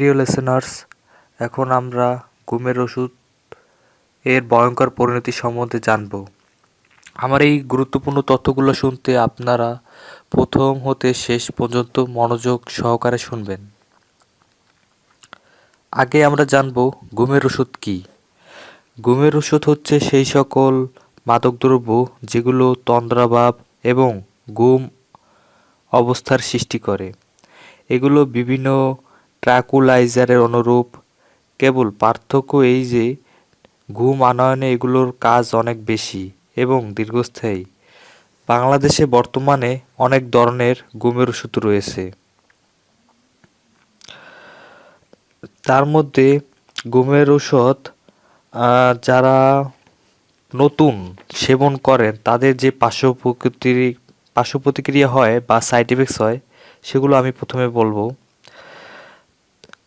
প্রিয় লিসেনার্স এখন আমরা ঘুমের ওষুধ এর ভয়ঙ্কর পরিণতি সম্বন্ধে জানব। আমার এই গুরুত্বপূর্ণ তথ্যগুলো শুনতে আপনারা প্রথম হতে শেষ পর্যন্ত মনোযোগ সহকারে শুনবেন। আগে আমরা জানব ঘুমের ওষুধ কী। ঘুমের ওষুধ হচ্ছে সেই সকল মাদকদ্রব্য যেগুলো তন্দ্রাভাব এবং ঘুম অবস্থার সৃষ্টি করে। এগুলো বিভিন্ন ট্রাকুলাইজারের অনুরূপ। কেবল পার্থক্য এই যে, ঘুম আনয়নে এগুলোর কাজ অনেক বেশি এবং দীর্ঘস্থায়ী। বাংলাদেশে বর্তমানে অনেক ধরনের ঘুমের ওষুধ রয়েছে। তার মধ্যে ঘুমের ওষুধ যারা নতুন সেবন করেন, তাদের যে পার্শ্ব প্রতিক্রিয়া হয় বা সাইড এফেক্টস হয়, সেগুলো আমি প্রথমে বলব।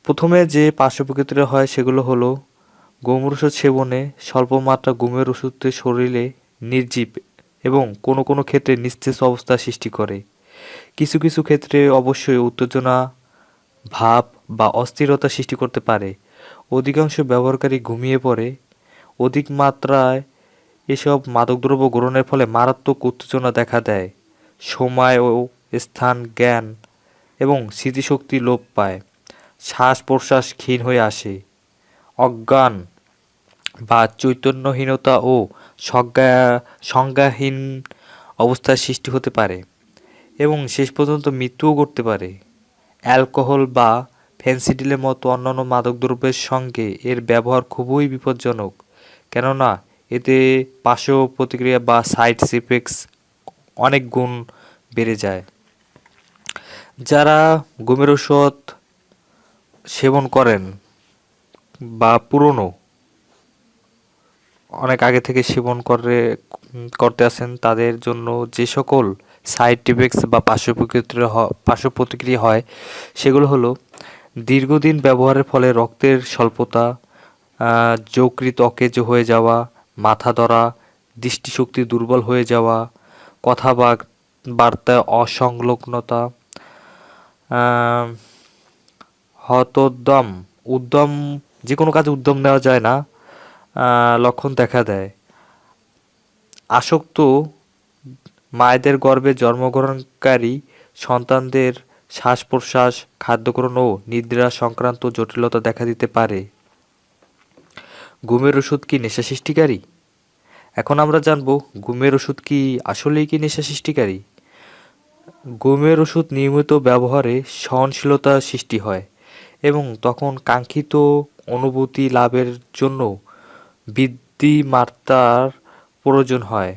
প্রথমে যে পার্শ্ব প্রকৃতিটা হয় সেগুলো হলো ঘুমের ওষুধ সেবনে স্বল্প মাত্রা ঘুমের ওষুধে শরীরে নির্জীব এবং কোনো কোনো ক্ষেত্রে নিস্তেজ অবস্থা সৃষ্টি করে। কিছু কিছু ক্ষেত্রে অবশ্যই উত্তেজনা, ভাব বা অস্থিরতা সৃষ্টি করতে পারে। অধিকাংশ ব্যবহারকারী ঘুমিয়ে পড়ে। অধিক মাত্রায় এসব মাদকদ্রব্য গ্রহণের ফলে মারাত্মক উত্তেজনা দেখা দেয়। সময় ও স্থান, জ্ঞান এবং স্মৃতিশক্তি লোপ পায়। শ্বাস প্রশ্বাস ক্ষীণ হয়ে আসে। অজ্ঞান বা চৈতন্যহীনতা ও সংজ্ঞা, সংজ্ঞাহীন অবস্থার সৃষ্টি হতে পারে এবং শেষ পর্যন্ত মৃত্যুও করতে পারে। অ্যালকোহল বা ফেন্সিডিলের মতো অন্যান্য মাদকদ্রব্যের সঙ্গে এর ব্যবহার খুবই বিপজ্জনক, কেননা এতে পার্শ্ব প্রতিক্রিয়া বা সাইড ইফেক্টস অনেক গুণ বেড়ে যায়। যারা ঘুমের ওষুধ সেবন করেন বা পুরনো, অনেক আগে থেকে সেবন করে, করতে আসেন, তাদের জন্য যে সকল সাইড ইফেক্টস বা পার্শ্ব প্রতিক্রিয়া পার্শ্ব প্রতিক্রিয়া হয়, সেগুলো হলো দীর্ঘদিন ব্যবহারের ফলে রক্তের স্বল্পতা যকৃত অকেজো হয়ে যাওয়া, মাথা ধরা, দৃষ্টিশক্তি দুর্বল হয়ে যাওয়া কথা বার্তায় অসংলগ্নতা হতোদ্যম, উদ্যম যে কোনো কাজে উদ্যম নেওয়া যায় না লক্ষণ দেখা দেয়। আসক্ত মায়েদের গর্ভে জন্মগ্রহণকারী সন্তানদের শ্বাস প্রশ্বাস খাদ্যগ্রহণ ও নিদ্রা সংক্রান্ত জটিলতা দেখা দিতে পারে। ঘুমের ওষুধ কি নেশা সৃষ্টিকারী? এখন আমরা জানব, ঘুমের ওষুধ কি আসলেই কি নেশা সৃষ্টিকারী? ঘুমের ওষুধ নিয়মিত ব্যবহারে সহনশীলতা সৃষ্টি হয়। এবং তখন কাঙ্ক্ষিত অনুভূতি লাভের জন্য বৃদ্ধি মাত্রার প্রয়োজন হয়।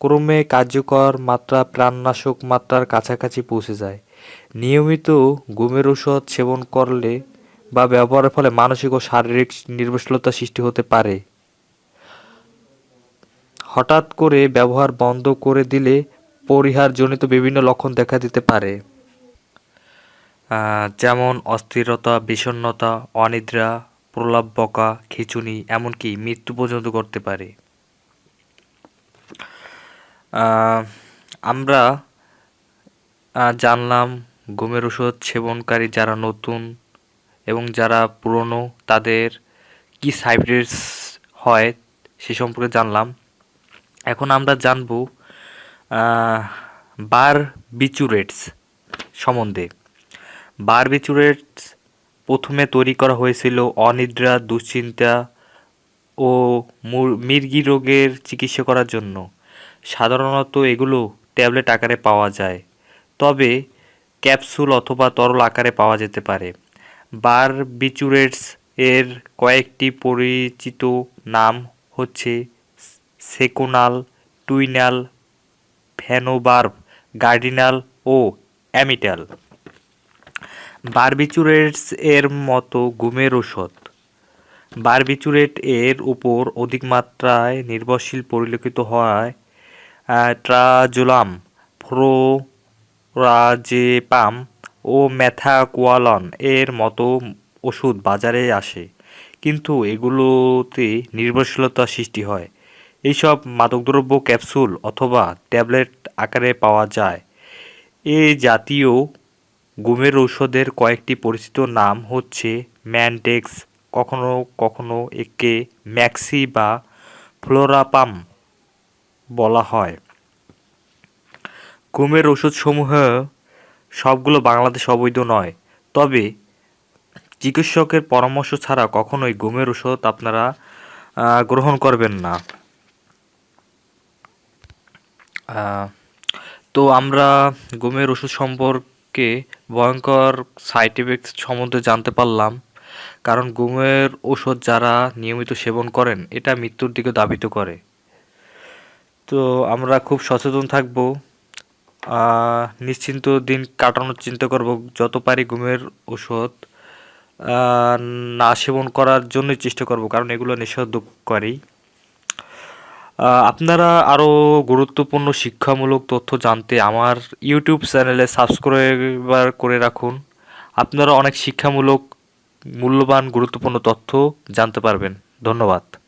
ক্রমে কার্যকর মাত্রা প্রাণনাশক মাত্রার কাছাকাছি পৌঁছে যায়। নিয়মিত ঘুমের ঔষধ সেবন করলে বা ব্যবহারের ফলে মানসিক ও শারীরিক নির্ভরশীলতা সৃষ্টি হতে পারে। হঠাৎ করে ব্যবহার বন্ধ করে দিলে পরিহারজনিত বিভিন্ন লক্ষণ দেখা দিতে পারে। যেমন অস্থিরতা, বিষণ্ণতা, অনিদ্রা, প্রলাপ বকা, খিচুনি, এমনকি মৃত্যু পর্যন্ত করতে পারে। আমরা জানলাম ঘুমের ওষুধ সেবনকারী যারা নতুন এবং যারা পুরনো, তাদের কি সাইড এফেক্টস হয় সে সম্পর্কে জানলাম। এখন আমরা জানব বার বিচুরেটস সম্বন্ধে। বারবিচুরেটস প্রথমে তৈরি করা হয়েছিল অনিদ্রা, দুশ্চিন্তা ও মুর- মির্গি রোগের চিকিৎসা করার জন্য। সাধারণত এগুলো ট্যাবলেট আকারে পাওয়া যায়, তবে ক্যাপসুল অথবা তরল আকারে পাওয়া যেতে পারে। বারবিচুরেটস এর কয়েকটি পরিচিত নাম হচ্ছে সেকোনাল, টুইনাল, ফেনোবার্ব, গার্ডিনাল ও অ্যামিটাল। বারবিচুরেটস এর মতো ঘুমের ওষুধ বারবিচুরেট এর উপর অধিক মাত্রায় নির্ভরশীল পরিলক্ষিত হওয়ায় ট্রাজোলাম, ফ্লোরাজেপাম ও ম্যাথাকোয়ালন এর মতো ওষুধ বাজারে আসে, কিন্তু এগুলোতে নির্ভরশীলতা সৃষ্টি হয়। এইসব মাদকদ্রব্য ক্যাপসুল অথবা ট্যাবলেট আকারে পাওয়া যায়। এ জাতীয় ঘুমের ঔষধের কয়েকটি পরিচিত নাম হচ্ছে ম্যানডেক্স, কখনো কখনো একে ম্যাক্সি বা ফ্লোরাপাম বলা হয়। ঘুমের ওষুধসমূহ সবগুলো বাংলাদেশ অবৈধ নয়, তবে চিকিৎসকের পরামর্শ ছাড়া কখনোই ঘুমের ওষুধ আপনারা গ্রহণ করবেন না। তো আমরা ঘুমের ওষুধ সম্পর্কে ভয়ঙ্কর সাইড এফেক্ট সম্বন্ধে জানতে পারলাম। কারণ ঘুমের ওষুধ যারা নিয়মিত সেবন করেন এটা মৃত্যুর দিকে ধাবিত করে। তো আমরা খুব সচেতন থাকব। নিশ্চিন্ত দিন কাটানোর চিন্তা করব যত পারি ঘুমের ওষুধ না সেবন করার জন্যই চেষ্টা করব কারণ এগুলো নিষেধকারী আহ, আপনারা আরও গুরুত্বপূর্ণ শিক্ষামূলক তথ্য জানতে আমার ইউটিউব চ্যানেলে সাবস্ক্রাইবার করে রাখুন। আপনারা অনেক শিক্ষামূলক, মূল্যবান, গুরুত্বপূর্ণ তথ্য জানতে পারবেন। ধন্যবাদ।